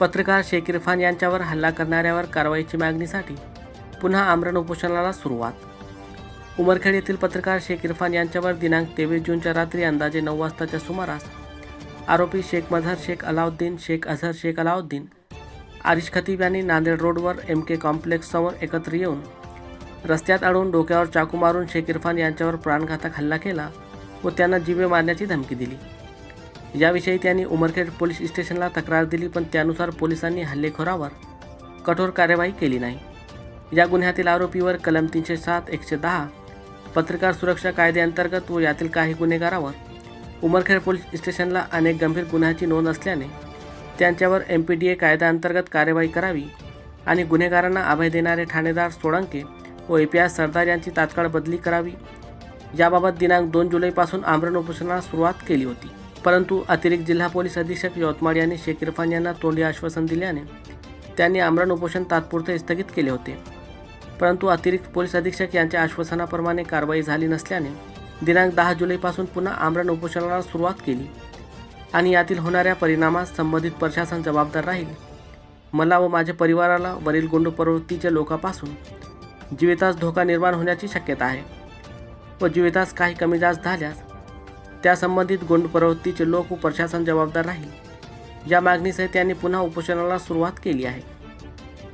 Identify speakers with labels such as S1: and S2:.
S1: पत्रकार शेख इरफान यांच्यावर हल्ला करणाऱ्यावर कारवाईची मागणीसाठी पुन्हा आमरण उपोषणाला सुरुवात. उमरखेड येथील पत्रकार शेख इरफान यांच्यावर दिनांक तेवीस जूनच्या रात्री अंदाजे नऊ वाजताच्या सुमारास आरोपी शेख मझहर शेख अलाउद्दीन शेख अझहर शेख अलाउद्दीन आरिश खतीब यांनी नांदेड रोडवर एम के कॉम्प्लेक्ससमोर एकत्र येऊन रस्त्यात अडून डोक्यावर चाकू मारून शेख इरफान यांच्यावर प्राणघातक हल्ला केला व त्यांना जीवे मारण्याची धमकी दिली. याविषयी त्यांनी उमरखेड पोलीस स्टेशनला तक्रार दिली पण त्यानुसार पोलिसांनी हल्लेखोरावर कठोर कार्यवाही केली नाही. या गुन्ह्यातील आरोपीवर कलम तीनशे सात एकशे दहा पत्रकार सुरक्षा कायद्याअंतर्गत व यातील काही गुन्हेगारावर उमरखेड पोलीस स्टेशनला अनेक गंभीर गुन्ह्याची नोंद असल्याने त्यांच्यावर एम पी डी ए कायद्याअंतर्गत कार्यवाही करावी आणि गुन्हेगारांना अभय देणारे ठाणेदार सोळंके व ए पी आय सरदार यांची तात्काळ बदली करावी. याबाबत दिनांक दोन जुलैपासून आमरण उपोषणाला सुरुवात केली होती. परंतु अतिरिक्त जिल्हा पोलीस अधीक्षक यवतमाळ यांनी शेख इरफान यांना तोंडी आश्वासन दिल्याने त्यांनी आमरण उपोषण तात्पुरते स्थगित केले होते. परंतु अतिरिक्त पोलीस अधीक्षक यांच्या आश्वासनाप्रमाणे कारवाई झाली नसल्याने दिनांक दहा जुलैपासून पुन्हा आमरण उपोषणाला सुरुवात केली आणि यातील होणाऱ्या परिणामास संबंधित प्रशासन जबाबदार राहील. मला व माझ्या परिवाराला वरील गुंड प्रवृत्तीच्या लोकांपासून जीवितास धोका निर्माण होण्याची शक्यता आहे व जीवितास काही कमी जास्त झाल्यास त्या संबंधित गुंड प्रवृत्तीचे लोक व प्रशासन जबाबदार राहील. या मागणीसह त्यांनी पुन्हा उपोषणाला सुरुवात केली आहे.